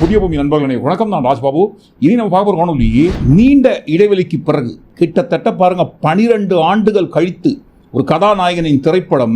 புதிய பூமி நண்பர்களே வணக்கம். நான் ராஜ்பாபு. இனி நம்ம பார்க்க போகிற காணொலி நீண்ட இடைவெளிக்கு பிறகு கிட்டத்தட்ட பாருங்க பனிரெண்டு ஆண்டுகள் கழித்து ஒரு கதாநாயகனின் திரைப்படம்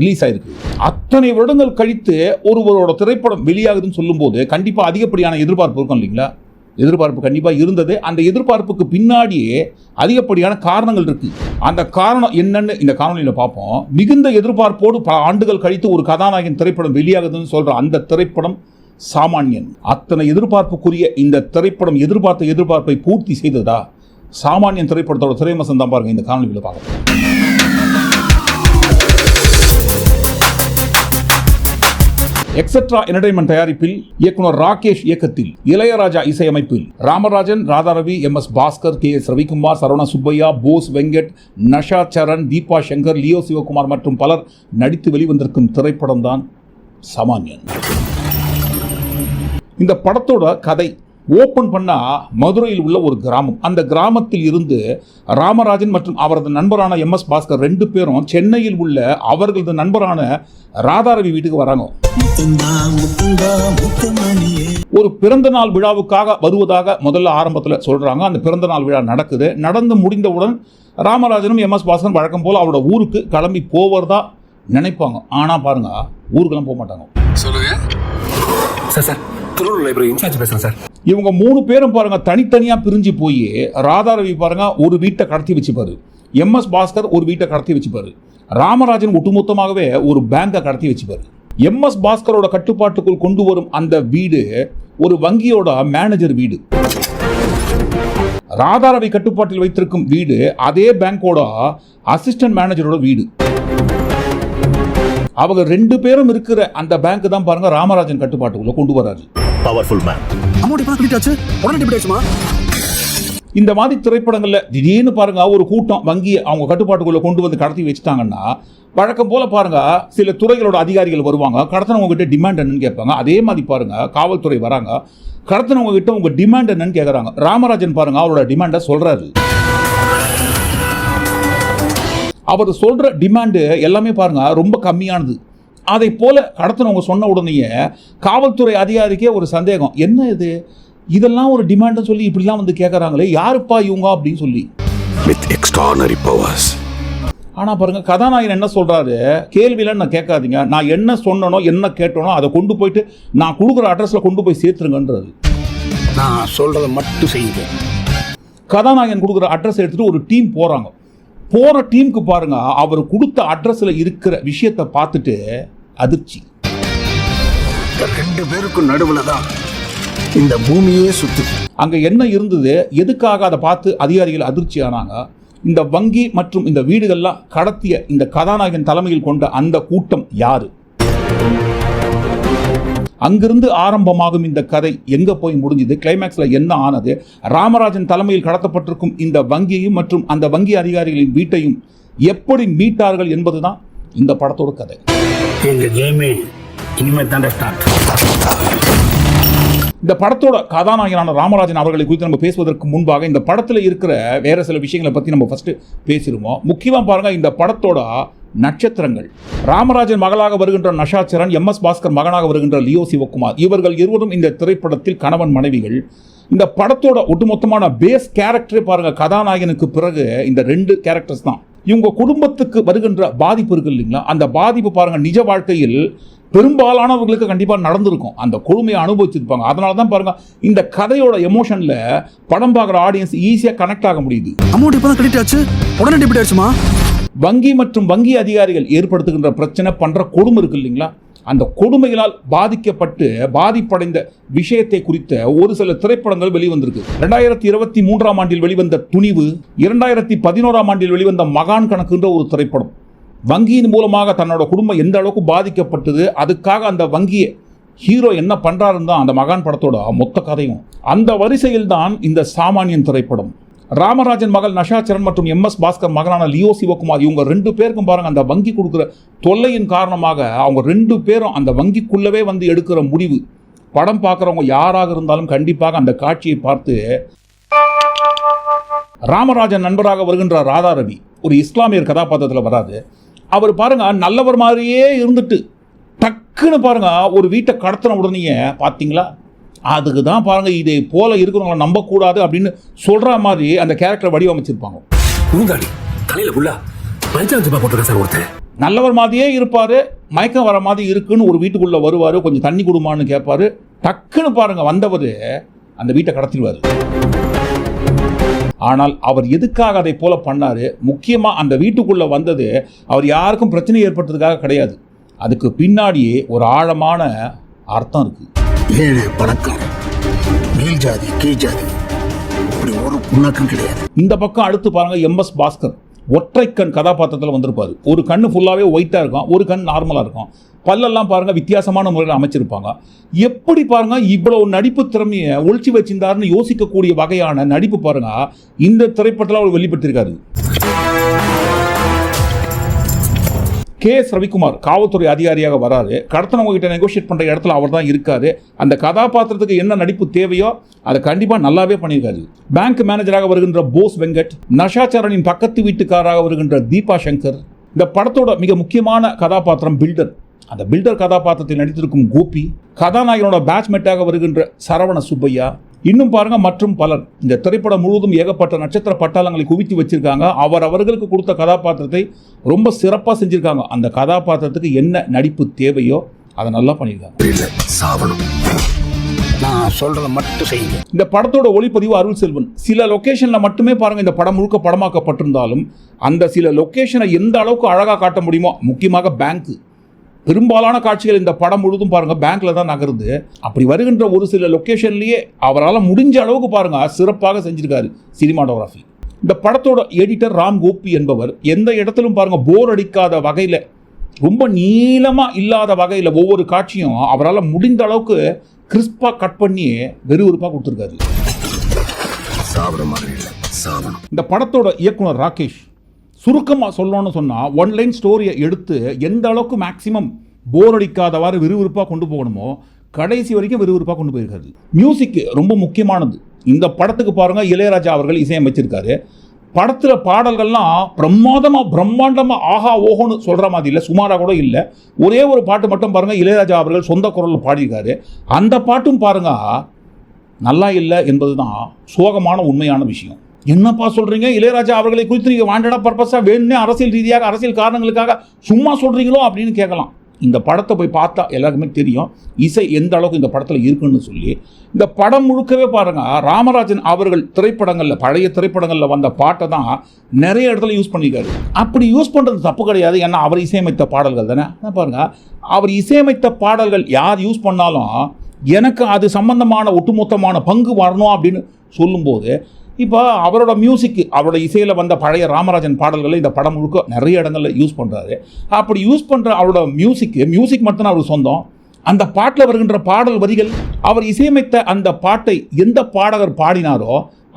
ரிலீஸ் ஆயிருக்கு. அத்தனை வருடங்கள் கழித்து ஒருவரோட திரைப்படம் வெளியாகுதுன்னு சொல்லும்போது கண்டிப்பாக அதிகப்படியான எதிர்பார்ப்பு இருக்கும் இல்லைங்களா? எதிர்பார்ப்பு கண்டிப்பாக இருந்தது. அந்த எதிர்பார்ப்புக்கு பின்னாடியே அதிகப்படியான காரணங்கள் இருக்குது அந்த காரணம் என்னன்னு இந்த காணொலியில் பார்ப்போம். மிகுந்த எதிர்பார்ப்போடு பல ஆண்டுகள் கழித்து ஒரு கதாநாயகன் திரைப்படம் வெளியாகுதுன்னு சொல்கிற அந்த திரைப்படம் சாமானியன். அத்தனை எதிர்பார்ப்புக்குரிய இந்த திரைப்படம் எதிர்பார்த்த எதிர்பார்ப்பை பூர்த்தி செய்ததா? சாமானியன் திரைப்படத்தோட திரைமசம் தான் பாருங்க இந்த காணொலியில் பார்க்கலாம் எக்ஸெட்ரா என்டர்டைன்மெண்ட் தயாரிப்பில் இயக்குனர் ராகேஷ் இயக்கத்தில் இளையராஜா இசையமைப்பில் Ramarajan Radharavi M S Bhaskar K S Ravikumar Saravana Subbaiah Bose Venkat Nasha Saran Deepa Shankar Leo Sivakumar மற்றும் பலர் நடித்து வெளிவந்திருக்கும் திரைப்படம் தான் சாமானியன். இந்த படத்தோட கதை ஓப்பன் பண்ணால் மதுரையில் உள்ள ஒரு கிராமம். அந்த கிராமத்தில் இருந்து ராமராஜன் மற்றும் அவரது நண்பரான எம் எஸ் பாஸ்கர் ரெண்டு பேரும் சென்னையில் உள்ள அவர்களது நண்பரான ராதாரவி வீட்டுக்கு வராங்க. ஒரு பிறந்த நாள் விழாவுக்காக வருவதாக முதல்ல ஆரம்பத்தில் சொல்கிறாங்க அந்த பிறந்த நாள் விழா நடக்குது. நடந்து முடிந்தவுடன் ராமராஜனும் எம் எஸ் பாஸ்கரும் வழக்கம் போல் அவரோட ஊருக்கு கிளம்பி போவதா நினைப்பாங்க. ஆனால் பாருங்க ஊருக்கெல்லாம் போக மாட்டாங்க. சொல்லுங்க. Sir sir. Thiruvallur library in charge பேசுகிறேன் சார். இவங்க மூணு பேரும் பாருங்க தனித்தனியாக பிரிஞ்சு போய் ராதாரவி பாருங்க ஒரு வீட்டை கடத்தி வச்சுப்பாரு. எம்எஸ் பாஸ்கர் ஒரு வீட்டை கடத்தி வச்சுப்பாரு. ராமராஜன் ஒட்டுமொத்தமாகவே ஒரு பேங்கை கடத்தி வச்சுப்பாரு. எம்எஸ் பாஸ்கரோட கட்டுப்பாட்டுக்குள் கொண்டு வரும் அந்த வீடு ஒரு வங்கியோட மேனேஜர் வீடு. ராதாரவி கட்டுப்பாட்டில் வைத்திருக்கும் வீடு அதே பேங்கோட அசிஸ்டன்ட் மேனேஜரோட வீடு. அவங்க ரெண்டு பேரும் இருக்கிற அந்த பேங்க் தான் பாருங்க ராமராஜன் கட்டுப்பாட்டுக்குள்ள கொண்டு வராரு. பவர்ஃபுல் மேன் அமௌண்ட் இந்த மாதிரி திரைப்படங்கள்ல திடீர்னு பாருங்க ஒரு கூட்டம் வங்கி அவங்க கட்டுப்பாட்டுக்குள்ள கொண்டு வந்து கடத்தி வச்சுட்டாங்கன்னா வழக்கம் போல பாருங்க சில துறைகளோட அதிகாரிகள் வருவாங்க கடத்தினவங்க கிட்ட டிமாண்ட் என்னன்னு கேட்பாங்க. அதே மாதிரி பாருங்க காவல்துறை வராங்க கடத்தினவங்க கிட்ட உங்க டிமாண்ட் என்னன்னு கேட்குறாங்க ராமராஜன் பாருங்க அவரோட டிமாண்டை சொல்றாரு. அவர் சொல்ற டிமாண்டு எல்லாமே பாருங்க ரொம்ப கம்மியானது. அதை போல கடத்தினவங்க சொன்ன உடனேயே காவல்துறை அதிகாரிக்கே ஒரு சந்தேகம். என்ன இது? இதெல்லாம் ஒரு டிமாண்டுன்னு சொல்லி இப்படிலாம் வந்து கேட்குறாங்களே யாருப்பா இவங்க அப்படின்னு சொல்லி. வித் எக்ஸ்ட்ரானரி பவர்ஸ் ஆனால் பாருங்க கதாநாயகன் என்ன சொல்றாரு? கேள்வியில் நான் கேட்காதீங்க. நான் என்ன சொன்னனோ என்ன கேட்டனோ அதை கொண்டு போயிட்டு நான் கொடுக்குற அட்ரஸில் கொண்டு போய் சேர்த்துருங்கன்றது நான் சொல்றதை மட்டும் செய்யுங்க. கதாநாயகன் கொடுக்குற அட்ரஸ் எடுத்துட்டு ஒரு டீம் போறாங்க. போற டீமுக்கு பாருங்க அவர் கொடுத்த அட்ரஸ்ல இருக்கிற விஷயத்தை பார்த்துட்டு அதிர்ச்சி. ரெண்டு பேருக்கும் நடுவுல தான் இந்த பூமியே சுத்துது. அங்க என்ன இருந்தது? எதுக்காக அதை பார்த்து அதிகாரிகள் அதிர்ச்சி ஆனாங்க? இந்த வங்கி மற்றும் இந்த வீடுகள்லாம் கடத்திய இந்த கதாநாயகன் தலைமையில் கொண்ட அந்த கூட்டம் யாரு? அங்கிருந்து ஆரம்பமாகும் இந்த கதை. எங்க போய் முடிஞ்சது? கிளைமேக்ஸ்ல என்ன ஆனது? ராமராஜன் தலைமையில் கடத்தப்பட்டிருக்கும் இந்த வங்கியையும் மற்றும் அந்த வங்கி அதிகாரிகளின் வீட்டையும் எப்படி மீட்டார்கள் என்பதுதான் இந்த படத்தோட கதை. இந்த படத்தோட கதாநாயகனான ராமராஜன் அவர்களை குறித்து நம்ம பேசுவதற்கு முன்பாக இந்த படத்தில் இருக்கிற வேற சில விஷயங்களை பற்றி நம்ம ஃபர்ஸ்ட் பேசிடுவோம். முக்கியமாக பாருங்க இந்த படத்தோட நட்சத்திரங்கள். ராமராஜன் மகளாக வருகின்ற நஷாச்சரன் எம். எஸ். பாஸ்கர் மகனாக வருகின்ற லியோ சிவகுமார். இவர்கள் இருவரும் இந்த திரைப்படத்தில் கணவன் மனைவிகள். இந்த படத்தோட ஒட்டுமொத்தமான பேஸ் கேரக்டரே பாருங்க. கதாநாயகனுக்கு பிறகு இந்த ரெண்டு கேரக்டர்ஸ் தான். இவங்க குடும்பத்துக்கு வருகின்ற பாதிப்பு இருக்கு இல்லைங்களா? அந்த பாதிப்பு பாருங்க நிஜ வாழ்க்கையில் பெரும்பாலானவர்களுக்கு கண்டிப்பாக நடந்திருக்கும். அந்த கொடுமையை அனுபவிச்சிருப்பாங்க. அதனால தான் பாருங்க இந்த கதையோட எமோஷனில் படம் பார்க்குற ஆடியன்ஸ் ஈஸியாக கனெக்ட் ஆக முடியுது. அமௌண்ட் இப்போ தான் கட்டிட்டாச்சு உடனே டெபிட் ஆச்சுமா வங்கி மற்றும் வங்கி அதிகாரிகள் ஏற்படுத்துகின்ற பிரச்சனை பண்ணுற கொடுமை இருக்கு இல்லைங்களா? அந்த கொடுமைகளால் பாதிக்கப்பட்டு பாதிப்படைந்த விஷயத்தை குறித்த ஒரு சில திரைப்படங்கள் வெளிவந்திருக்கு. ரெண்டாயிரத்தி இருபத்தி மூன்றாம் ஆண்டில் வெளிவந்த துணிவு இரண்டாயிரத்தி பதினோராம் ஆண்டில் வெளிவந்த மகான் கணக்குன்ற ஒரு திரைப்படம். வங்கியின் மூலமாக தன்னோட குடும்பம் எந்த அளவுக்கு பாதிக்கப்பட்டது அதுக்காக அந்த வங்கியை ஹீரோ என்ன பண்ணுறாருந்தான் தான் அந்த மகான் படத்தோட மொத்த கதையும். அந்த வரிசையில் தான் இந்த சாமானியன் திரைப்படம். ராமராஜன் மகள் நஷாச்சரன் மற்றும் எம் எஸ் பாஸ்கர் மகனான லியோ சிவகுமார் இவங்க ரெண்டு பேருக்கும் பாருங்க அந்த வங்கி கொடுக்குற தொல்லையின் காரணமாக அவங்க ரெண்டு பேரும் அந்த வங்கிக்குள்ளவே வந்து எடுக்கிற முடிவு. படம் பார்க்குறவங்க யாராக இருந்தாலும் கண்டிப்பாக அந்த காட்சியை பார்த்து ராமராஜன் நண்பராக வருகின்ற ராதாரவி ஒரு இஸ்லாமியர் கதாபாத்திரத்தில் வராது. அவர் பாருங்க நல்லவர் மாதிரியே இருந்துட்டு டக்குன்னு பாருங்க ஒரு வீட்டை கடத்தின உடனேயே பார்த்தீங்களா அதுக்கு தான் பாருங்க இதை போல இருக்கிறவங்களை நம்பக்கூடாது அப்படின்னு சொல்ற மாதிரி அந்த கேரக்டர் வடிவமைச்சிருப்பாங்க. உளுந்தாடி தலையில புல்லா பஞ்சாஞ்சமா போட்டிருக்கேன் சார் ஒருத்தன். நல்லவர் மாதிரியே இருப்பாரு மயக்கம் வர மாதிரி இருக்குன்னு ஒரு வீட்டுக்குள்ள வருவாரு கொஞ்சம் தண்ணி கொடுமான்னு கேட்பாரு. டக்குன்னு பாருங்க வந்தவர் அந்த வீட்டை கடத்திடுவாரு. ஆனால் அவர் எதுக்காக அதை போல பண்ணாரு? முக்கியமா அந்த வீட்டுக்குள்ள வந்தது அவர் யாருக்கும் பிரச்சனை ஏற்பட்டதுக்காக கிடையாது. அதுக்கு பின்னாடியே ஒரு ஆழமான அர்த்தம் இருக்கு. ஏழை பணக்காரன் மேல் ஜாதி கீழ் ஜாதி இப்படி ஒரு புண்ணாக்கம் கிடையாது. இந்த பக்கம் அடுத்து பாருங்க எம்எஸ் பாஸ்கர். ஒற்றை கண் கதாபாத்திரத்தில் வந்திருப்பாரு. ஒரு கண்ணு ஃபுல்லாகவே ஒயிட்டாக இருக்கும் ஒரு கண் நார்மலாக இருக்கும். பல்லெல்லாம் பாருங்க வித்தியாசமான முறையில் அமைச்சிருப்பாங்க. எப்படி பாருங்க இவ்வளவு நடிப்பு திறமையை ஒழிச்சு வச்சிருந்தாருன்னு யோசிக்கக்கூடிய வகையான நடிப்பு பாருங்க இந்த திரைப்படத்தில் அவர் வெளிப்படுத்தியிருக்காரு கே. எஸ் ரவிக்குமார் காவல்துறை அதிகாரியாக வராரு. கடத்தனவங்க கிட்ட நெகோஷியேட் பண்ணுற இடத்துல அவர் தான் இருக்காரு. அந்த கதாபாத்திரத்துக்கு என்ன நடிப்பு தேவையோ அதை கண்டிப்பாக நல்லாவே பண்ணியிருக்காரு. பேங்க் மேனேஜராக வருகின்ற போஸ் வெங்கட் நஷாச்சரனின் பக்கத்து வீட்டுக்காராக வருகின்ற தீபா சங்கர் இந்த படத்தோட மிக முக்கியமான கதாபாத்திரம் பில்டர். அந்த பில்டர் கதாபாத்திரத்தில் நடித்திருக்கும் கோபி கதாநாயகனோட பேட்ச்மேட்டாக வருகின்ற சரவண சுப்பையா இன்னும் பாருங்க மற்றும் பலர். இந்த திரைப்படம் முழுவதும் ஏகப்பட்ட நட்சத்திர பட்டாளங்களை குவித்து வச்சிருக்காங்க. அவர் அவர்களுக்கு கொடுத்த கதாபாத்திரத்தை ரொம்ப சிறப்பாக செஞ்சிருக்காங்க. அந்த கதாபாத்திரத்துக்கு என்ன நடிப்பு தேவையோ அதை நல்லா பண்ணியிருக்காங்க. நான் சொல்றத மட்டும் செய்யுங்க. இந்த படத்தோட ஒளிப்பதிவு அருள் செல்வன். சில லொகேஷன்ல மட்டுமே பாருங்க இந்த படம் முழுக்க படமாக்கப்பட்டிருந்தாலும் அந்த சில லொகேஷனை எந்த அளவுக்கு அழகாக காட்ட முடியுமோ முக்கியமாக பேங்க் பெரும்பாலான காட்சிகள் இந்த படம் முழுதும் பாருங்க பேங்க்ல தான் நகருது. அப்படி வருகின்ற ஒரு சில லொகேஷன்லயே அவரால் முடிஞ்ச அளவுக்கு பாருங்க சிறப்பாக செஞ்சிருக்காரு சினிமாட்டோகிராஃபி இந்த படத்தோட எடிட்டர் ராம் கோபி என்பவர் எந்த இடத்திலும் பாருங்க போர் அடிக்காத வகையில் ரொம்ப நீளமாக இல்லாத வகையில் ஒவ்வொரு காட்சியும் அவரால் முடிந்த அளவுக்கு கிறிஸ்பாக கட் பண்ணி வெறுவிறுப்பாக கொடுத்துருக்காரு. இந்த படத்தோட இயக்குனர் ராகேஷ் சுருக்கமாக சொல்லணும்னு சொன்னால் ஒன் லைன் ஸ்டோரியை எடுத்து எந்த அளவுக்கு மேக்ஸிமம் போர் அடிக்காதவாறு விறுவிறுப்பாக கொண்டு போகணுமோ கடைசி வரைக்கும் விறுவிறுப்பாக கொண்டு போயிருக்காரு. மியூசிக் ரொம்ப முக்கியமானது. இந்த படத்துக்கு பாருங்கள் இளையராஜா அவர்கள் இசையமைச்சிருக்காரு. படத்தில் பாடல்கள்லாம் பிரம்மாதமாக பிரம்மாண்டமாக ஆஹா ஓஹோன்னு சொல்கிற மாதிரி இல்லை சுமாராக கூட இல்லை. ஒரே ஒரு பாட்டு மட்டும் பாருங்கள் இளையராஜா அவர்கள் சொந்த குரலில் பாடியிருக்காரு. அந்த பாட்டும் பாருங்க நல்லா இல்லை என்பது தான் சோகமான உண்மையான விஷயம். என்னப்பா சொல்கிறீங்க இளையராஜா அவர்களை குறித்து நீங்கள் வாண்டடா பர்பஸாக வேணும்னே அரசியல் ரீதியாக அரசியல் காரணங்களுக்காக சும்மா சொல்கிறீங்களோ அப்படின்னு கேட்கலாம். இந்த படத்தை போய் பார்த்தா எல்லாருக்குமே தெரியும் இசை எந்த அளவுக்கு இந்த படத்தில் இருக்குன்னு சொல்லி. இந்த படம் முழுக்கவே பாருங்க ராமராஜன் அவர்கள் திரைப்படங்களில் பழைய திரைப்படங்களில் வந்த பாட்டை தான் நிறைய இடத்துல யூஸ் பண்ணியிருக்காரு. அப்படி யூஸ் பண்ணுறது தப்பு கிடையாது ஏன்னா அவர் இசையமைத்த பாடல்கள் தானே? அதான் பாருங்க அவர் இசையமைத்த பாடல்கள் யார் யூஸ் பண்ணாலும் எனக்கு அது சம்பந்தமான ஒட்டுமொத்தமான பங்கு வரணும் அப்படின்னு சொல்லும்போது இப்போ அவரோட மியூசிக்கு அவரோட இசையில் வந்த பழைய ராமராஜன் பாடல்களை இந்த படம் முழுக்க நிறைய இடங்களில் யூஸ் பண்ணுறாரு அப்படி யூஸ் பண்ணுற அவரோட மியூசிக்கு மியூசிக் மட்டும்தான் அவருக்கு சொந்தம். அந்த பாட்டில் வருகின்ற பாடல் வரிகள் அவர் இசையமைத்த அந்த பாட்டை எந்த பாடகர் பாடினாரோ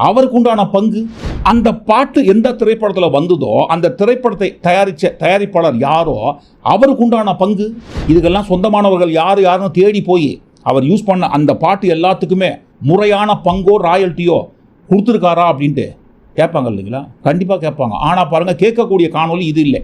அவருக்கு உண்டான பங்கு அந்த பாட்டு எந்த திரைப்படத்தில் வந்ததோ அந்த திரைப்படத்தை தயாரித்த தயாரிப்பாளர் யாரோ அவருக்கு உண்டான பங்கு. இதுக்கெல்லாம் சொந்தமானவர்கள் யார் யாருன்னு தேடி போய் அவர் யூஸ் பண்ண அந்த பாட்டு எல்லாத்துக்குமே முறையான பங்கோ ராயல்ட்டியோ கொடுத்துருக்காரா அப்படின்ட்டு கேட்பாங்க இல்லைங்களா? கண்டிப்பாக கேட்பாங்க. ஆனால் பாருங்கள் கேட்கக்கூடிய காணொலி இது இல்லை.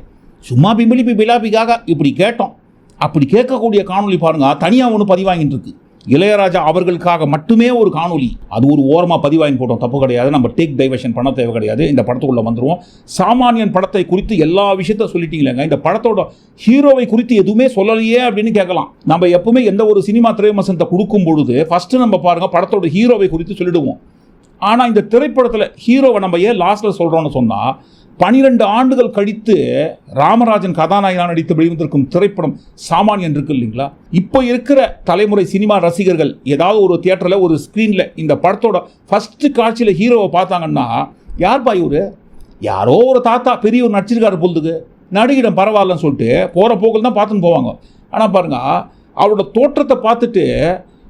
சும்மா பிம்பிளி பிபிலாபிக்காக இப்படி கேட்டோம். அப்படி கேட்கக்கூடிய காணொலி பாருங்க தனியாக ஒன்று பதிவாங்கிட்டு இருக்கு. இளையராஜா அவர்களுக்காக மட்டுமே ஒரு காணொலி அது ஒரு ஓரமாக பதிவாங்கி போட்டோம். தப்பு கிடையாது. நம்ம டேக் டைவர்ஷன் பண்ண தேவை கிடையாது. இந்த படத்துக்குள்ளே வந்துடுவோம் சாமானியன் படத்தை குறித்து எல்லா விஷயத்த சொல்லிட்டீங்களேங்க. இந்த படத்தோட ஹீரோவை குறித்து எதுவுமே சொல்லலையே அப்படின்னு கேட்கலாம். நம்ம எப்பவுமே எந்த ஒரு சினிமா திரைவிமர்சனத்தை கொடுக்கும் பொழுது ஃபஸ்ட்டு நம்ம பாருங்கள் படத்தோட ஹீரோவை குறித்து சொல்லிடுவோம். ஆனால் இந்த திரைப்படத்தில் ஹீரோவை நம்ம ஏன் லாஸ்ட்டில் சொல்கிறோன்னு சொன்னால் பனிரெண்டு ஆண்டுகள் கழித்து ராமராஜன் கதாநாயகனாக நடித்து வெளிவந்திருக்கும் திரைப்படம் சாமானியன் இருக்கு இல்லைங்களா? இப்போ இருக்கிற தலைமுறை சினிமா ரசிகர்கள் ஏதாவது ஒரு தியேட்டரில் ஒரு ஸ்க்ரீனில் இந்த படத்தோட ஃபஸ்ட்டு காட்சியில் ஹீரோவை பார்த்தாங்கன்னா யார்ப்பா இவர்? யாரோ ஒரு தாத்தா பெரியவர் நடிச்சிருக்காரு பொழுதுக்கு. நடிகிடம் பரவாயில்லன்னு சொல்லிட்டு போகிற போக்கில் தான் பார்த்துன்னு போவாங்க. ஆனால் பாருங்கள் அவரோட தோற்றத்தை பார்த்துட்டு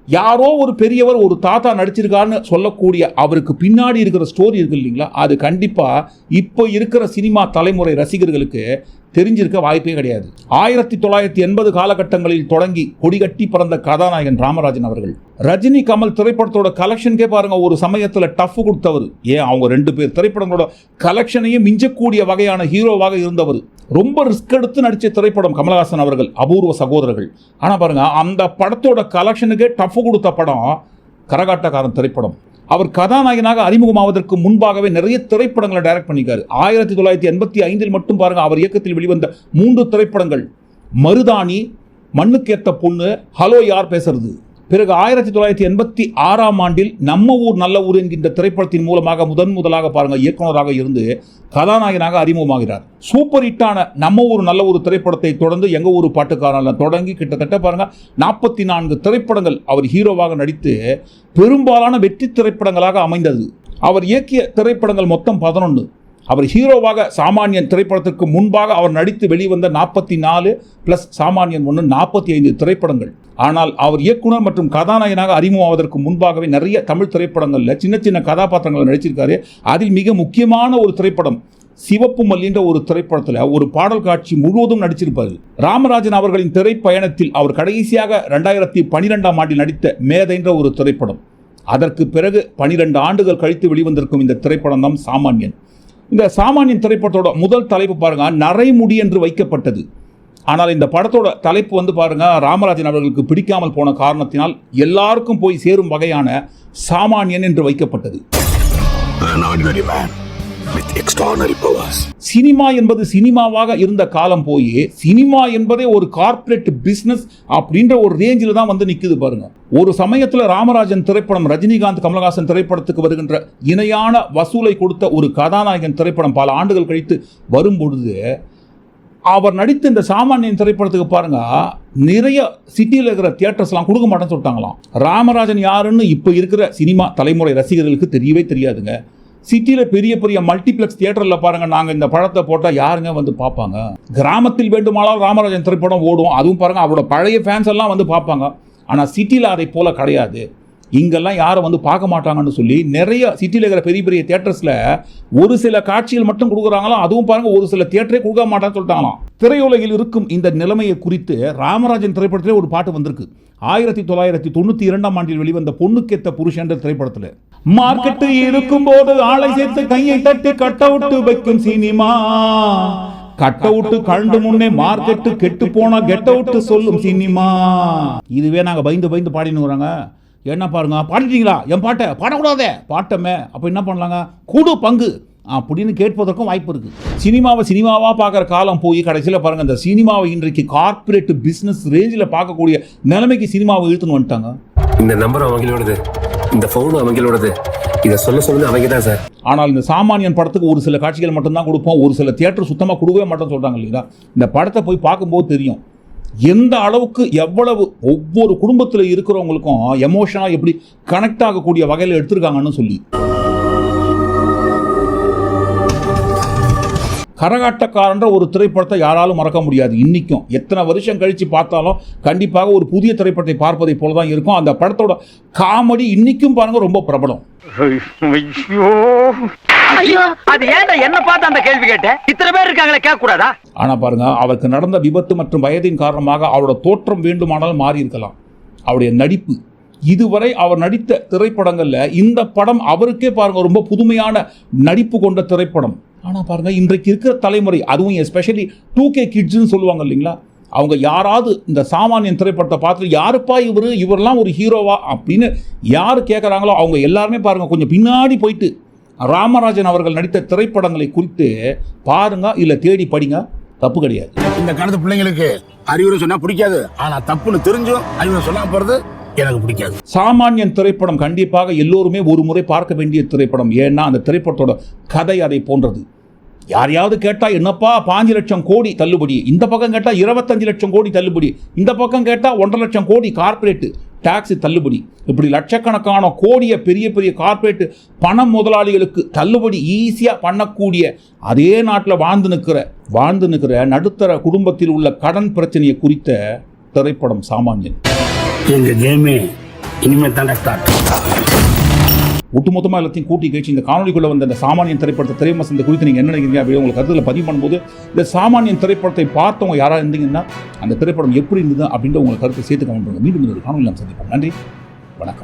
யாரோ ஒரு பெரியவர் ஒரு தாத்தா நடிச்சிருக்காருன்னு சொல்லக்கூடிய அவருக்கு பின்னாடி இருக்கிற ஸ்டோரி இருக்கு இல்லைங்களா? அது கண்டிப்பாக இப்போ இருக்கிற சினிமா தலைமுறை ரசிகர்களுக்கு தெரிஞ்சிருக்க வாய்ப்பே கிடையாது. ஆயிரத்தி தொள்ளாயிரத்தி எண்பது காலகட்டங்களில் தொடங்கி கொடிகட்டி பிறந்த கதாநாயகன் ராமராஜன் அவர்கள். ரஜினி கமல் திரைப்படத்தோட கலெக்ஷன்கே பாருங்க ஒரு சமயத்தில் டஃப் கொடுத்தவர். ஏன்? அவங்க ரெண்டு பேர் திரைப்படங்களோட கலெக்ஷனையும் மிஞ்சக்கூடிய வகையான ஹீரோவாக இருந்தவர். ரொம்ப ரிஸ்க் எடுத்து நடித்த திரைப்படம் கமலஹாசன் அவர்கள் அபூர்வ சகோதரர்கள். ஆனால் பாருங்க அந்த படத்தோட கலெக்ஷனுக்கே டஃப் கொடுத்த படம் கரகாட்டக்காரன் திரைப்படம். அவர் கதாநாயகனாக அறிமுகமாவதற்கு முன்பாகவே நிறைய திரைப்படங்களை டைரக்ட் பண்ணியிருக்காரு. ஆயிரத்தி தொள்ளாயிரத்தி எண்பத்தி ஐந்தில் மட்டும் பாருங்க அவர் இயக்கத்தில் வெளிவந்த மூன்று திரைப்படங்கள். மருதாணி மண்ணுக்கேத்த பொண்ணு ஹலோ யார் பேசுறது? பிறகு ஆயிரத்தி தொள்ளாயிரத்தி எண்பத்தி ஆறாம் ஆண்டில் நம்ம ஊர் நல்ல ஊர் என்கின்ற திரைப்படத்தின் மூலமாக முதன் முதலாக பாருங்கள் இயக்குனராக இருந்து கதாநாயகனாக அறிமுகமாகிறார். சூப்பர் ஹிட்டான நம்ம ஊர் நல்ல ஒரு திரைப்படத்தை தொடர்ந்து எங்கள் ஊர் பாட்டுக்காரன் தொடங்கி கிட்டத்தட்ட பாருங்கள் நாற்பத்தி நான்கு திரைப்படங்கள் அவர் ஹீரோவாக நடித்து பெரும்பாலான வெற்றி திரைப்படங்களாக அமைந்தது. அவர் இயக்கிய திரைப்படங்கள் மொத்தம் பதினொன்று அவர் ஹீரோவாக சாமானியன் திரைப்படத்திற்கு முன்பாக அவர் நடித்து வெளிவந்த நாற்பத்தி நாலு ப்ளஸ் சாமானியன் ஒன்று நாற்பத்தி ஐந்து திரைப்படங்கள். ஆனால் அவர் இயக்குனர் மற்றும் கதாநாயகனாக அறிமுகமாவதற்கு முன்பாகவே நிறைய தமிழ் திரைப்படங்களில் சின்ன சின்ன கதாபாத்திரங்களை நடிச்சிருக்காரு. அதில் மிக முக்கியமான ஒரு திரைப்படம் சிவப்பு மல்லின்ற ஒரு திரைப்படத்தில் ஒரு பாடல் காட்சி முழுவதும் நடிச்சிருப்பார். ராமராஜன் அவர்களின் திரைப்பயணத்தில் அவர் கடைசியாக ரெண்டாயிரத்தி பனிரெண்டாம் ஆண்டில் நடித்த மேதைன்ற ஒரு திரைப்படம். அதற்கு பிறகு பனிரெண்டு ஆண்டுகள் கழித்து வெளிவந்திருக்கும் இந்த திரைப்படம் தான் சாமானியன். இந்த சாமானியன் திரைப்படத்தோட முதல் தலைப்பு பாருங்க நரைமுடி என்று வைக்கப்பட்டது. ஆனால் இந்த படத்தோட தலைப்பு வந்து பாருங்க ராமராஜன் அவர்களுக்கு பிடிக்காமல் போன காரணத்தினால் எல்லாருக்கும் போய் சேரும் வகையான சாமானியன் என்று வைக்கப்பட்டது. வித் எக்ஸ்டர்னல் பவர்ஸ் சினிமா என்பது சினிமாவாக இருந்த காலம் போய் சினிமா என்பதே ஒரு கார்ப்பரேட் பிஸ்னஸ் அப்படின்ற ஒரு ரேஞ்சில் தான் வந்து நிற்குது பாருங்க. ஒரு சமயத்தில் ராமராஜன் திரைப்படம் ரஜினிகாந்த் கமலஹாசன் திரைப்படத்துக்கு வருகின்ற இணையான வசூலை கொடுத்த ஒரு கதாநாயகன் திரைப்படம் பல ஆண்டுகள் கழித்து வரும்பொழுது அவர் நடித்த இந்த சாமானியன் திரைப்படத்துக்கு பாருங்க நிறைய சிட்டியில் இருக்கிற தியேட்டர்ஸ்லாம் கொடுக்க மாட்டேன்னு சொல்லிட்டாங்களாம். ராமராஜன் யாருன்னு இப்போ இருக்கிற சினிமா தலைமுறை ரசிகர்களுக்கு தெரியவே தெரியாதுங்க. சிட்டியில் பெரிய பெரிய மல்டிப்ளெக்ஸ் தியேட்டரில் பாருங்க நாங்கள் இந்த படத்தை போட்டால் யாருங்க வந்து பார்ப்பாங்க? கிராமத்தில் வேண்டுமானால் ராமராஜன் திரைப்படம் ஓடும் அதுவும் பாருங்கள் அவரோட பழைய ஃபேன்ஸ் எல்லாம் வந்து பார்ப்பாங்க. ஆனால் சிட்டியில் அதை போல் கிடையாது. இங்கெல்லாம் யாரும் வந்து பார்க்க மாட்டாங்கன்னு சொல்லி நிறைய சிட்டியில் இருக்கிற பெரிய பெரிய தேட்டர்ஸில் ஒரு சில காட்சிகள் மட்டும் கொடுக்குறாங்களாம் அதுவும் பாருங்கள் ஒரு சில தேட்டரே கொடுக்க மாட்டான்னு சொல்லிட்டாங்களாம். திரையுலகில் இருக்கும் இந்த நிலைமையை குறித்து ராமராஜன் திரைப்படத்திலே ஒரு பாட்டு வந்திருக்கு. ஆயிரத்தி தொள்ளாயிரத்தி தொண்ணூற்றி இரண்டாம் ஆண்டில் வெளிவந்த பொண்ணுக்கேத்த புருஷன்ற திரைப்படத்தில். மார்க்கெட்டு இருக்கும் போது ஆளை சேர்த்து கையை தட்டி கட்டவுட்டு வைக்கும் சினிமா. கட்டவுட்டு கண்டு முன்னே மார்க்கெட்டு கெட்டு போனா கெட்ட சொல்லும் சினிமா. இதுவே நாங்க பயந்து பயந்து பாடின்னு என்ன பாருங்க பாடிட்டீங்களா? என் பாட்டை பாடக்கூடாதே. பாட்டமே. அப்போ என்ன பண்ணலாங்க? கூடு பங்கு. அப்படின்னு கேட்பதற்கும் வாய்ப்பு இருக்கு. சினிமாவை சினிமாவா பார்க்குற காலம் போய் கடைசியில் பாருங்க இந்த சினிமாவை இன்றைக்கு கார்ப்பரேட் பிஸ்னஸ் ரேஞ்சில் பார்க்கக்கூடிய நிலைமைக்கு சினிமாவை இழுத்துன்னு வந்துட்டாங்க. இந்த நம்பர் அவங்களோடது இந்த ஃபோன் அவங்களோடது. இதை சொல்ல சொல்லுங்க அவங்க தான் சார். ஆனால் இந்த சாமானியன் படத்துக்கு ஒரு சில காட்சிகள் மட்டும்தான் கொடுப்போம். ஒரு சில தியேட்டர் சுத்தமாக கொடுக்கவே மாட்டோம்னு சொல்கிறாங்க இல்லைங்களா இந்த படத்தை போய் பார்க்கும்போது தெரியும். எந்த அளவுக்கு எவ்வளவு ஒவ்வொரு குடும்பத்தில் இருக்கிறவங்களுக்கும் எமோஷனாக எப்படி கனெக்ட் ஆகக்கூடிய வகையில் எடுத்திருக்காங்கன்னு சொல்லி. கரகாட்டக்காரன்ற ஒரு திரைப்படத்தை யாராலும் மறக்க முடியாது. இன்னைக்கும் எத்தனை வருஷம் கழிச்சு பார்த்தாலும் கண்டிப்பாக ஒரு புதிய திரைப்படத்தை பார்ப்பதை போல தான் இருக்கும். அந்த படத்தோட காமெடி இன்னைக்கும் பாருங்க ரொம்ப பிரபலம். ஐயோ! அது ஏன்டா என்ன பார்த்து அந்த கேள்வி கேட்ட? இத்தனை பேர் இருக்காங்களே கேட்க கூடாதா ஆனா பாருங்க அவருக்கு நடந்த விபத்து மற்றும் வயதின் காரணமாக அவரோட தோற்றம் வேண்டுமானால் மாறி இருக்கலாம் அவருடைய நடிப்பு. இதுவரை அவர் நடித்த திரைப்படங்கள்ல இந்த படம் அவருக்கே பாருங்க ரொம்ப புதுமையான நடிப்பு கொண்ட திரைப்படம். ஆனால் பாருங்கள் இன்றைக்கு இருக்கிற தலைமுறை அதுவும் எஸ்பெஷலி டூ கே கிட்ஸ்னு சொல்லுவாங்க இல்லைங்களா? அவங்க யாராவது இந்த சாமானியன் திரைப்படத்தை பார்த்துட்டு யாருப்பா இவர்? இவரெல்லாம் ஒரு ஹீரோவா? அப்படின்னு யார் கேட்குறாங்களோ அவங்க எல்லாருமே பாருங்கள் கொஞ்சம் பின்னாடி போயிட்டு ராமராஜன் அவர்கள் நடித்த திரைப்படங்களை குறித்து பாருங்க இல்லை தேடி படிங்க தப்பு கிடையாது. இந்த காலத்து பிள்ளைங்களுக்கு அறிவுரை சொன்னால் பிடிக்காது. ஆனால் தப்புன்னு தெரிஞ்சும் அறிவுரை சொல்லாமல் போகிறது எனக்கு பிடிக்காது. சாமானியன் திரைப்படம் கண்டிப்பாக எல்லோருமே ஒரு முறை பார்க்க வேண்டிய திரைப்படம். ஏன்னா அந்த திரைப்படத்தோட கதை அதை போன்றது. யாரையாவது கேட்டால் என்னப்பா பாஞ்சு லட்சம் கோடி தள்ளுபடி. இந்த பக்கம் கேட்டால் இருபத்தஞ்சு லட்சம் கோடி தள்ளுபடி. இந்த பக்கம் கேட்டால் ஒன்றரை லட்சம் கோடி கார்ப்பரேட்டு டாக்ஸ் தள்ளுபடி. இப்படி லட்சக்கணக்கான கோடிய பெரிய பெரிய கார்ப்பரேட் பண முதலாளிகளுக்கு தள்ளுபடி ஈஸியாக பண்ணக்கூடிய அதே நாட்டில் வாழ்ந்து நிற்கிற வாழ்ந்து நிற்கிற நடுத்தர குடும்பத்தில் உள்ள கடன் பிரச்சனையை குறித்த திரைப்படம் சாமானியன். எங்க கேமே இனிமே தாண்டா ஸ்டார்ட் ஒட்டுமொத்தமாக எல்லாத்தையும் கூட்டி கழிச்சு இந்த காணொலிக்குள்ள வந்த இந்த சாமானியன் திரைப்படத்தை திரைமசந்த குறித்து நீங்கள் என்ன நினைக்கிறீங்க அப்படின்னு உங்களுக்கு கருத்தில் பதிவு பண்ணும்போது இந்த சாமானியன் திரைப்படத்தை பார்த்தவங்க யாராக இருந்தீங்கன்னா அந்த திரைப்படம் எப்படி இருந்தது அப்படின்ற உங்களுக்கு கருத்தை சேர்த்து கமெண்ட் மீண்டும் ஒரு காணொலி நாம் சந்திப்போம். நன்றி. வணக்கம்.